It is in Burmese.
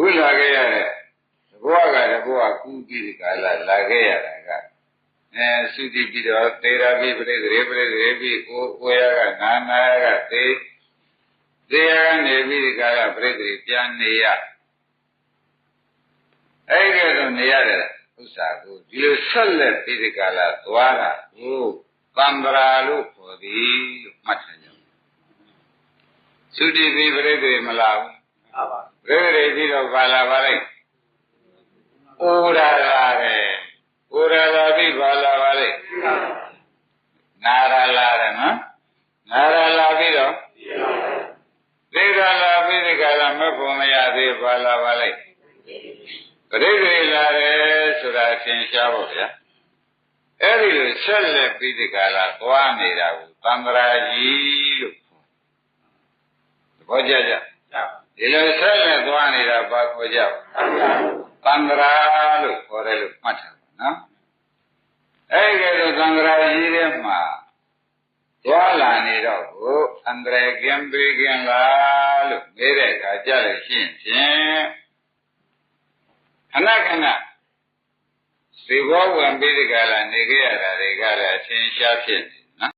ခုလာခဲ့ရတဲ့ဘဝကတဘဝကူးပြီးဒီကာလလာခဲ့ရတာကအဲသုတိပြီးတော့သေရာပြီးပြိသေရေပြိသေရေပြီးကိုကိုရကနာနာရကသေသေရကနေပြီးဒီကာလပြိသေပြန်နေရအဲ့ဒီတော့နေရတဲ့ဥစ္စာကိုဒီလိုဆက်လက်ပြီးဒီကာလသွားတာကိုသံဃာလို့ခေါ်သည်လို့မှတ်ထားကြသုတိပြီးပြိသေမလာဘူးအာ ပါပြိသေပြီးတော့ပါလာပါလိုက်ဩရာလာတယ်ဩရာလာပြီးပါလာပါလိုက်နာရာလာတယ်နော်နာရာလာပြီးတော့သေရာလာပြီးဒီကလာမဖို့မရသေးပါလာပါလိုက်ပြိသေလာတယ်ဆိုတာသင်ရှားဖို့ဗျာအဲ့ဒီလိုဆက်လက်ပြီးဒီကလာသွားနေတာကိုသံဃာကြီးလို့သဘောကျကြ ဒါဒီလိုဆက်လက်သွားနေတာဘာခေါ်ကြလဲသံဃာလို့ခေါ်တယ်လို့မှတ်ထားပါနော်အဲ့ဒီလိုသံဃာကြီးထဲမှာသွားလာနေတော့ကိုအန္တရာယ်ကင်းပေးကင်းလားလို့မေးတဲ့အခါကြလို့ရှိရင်ဖြင့်ခဏခဏသေဘောဝင်ပြီးဒီကလာနေခဲ့ရတာတွေကလည်းအချင်းရှားဖြစ်နေ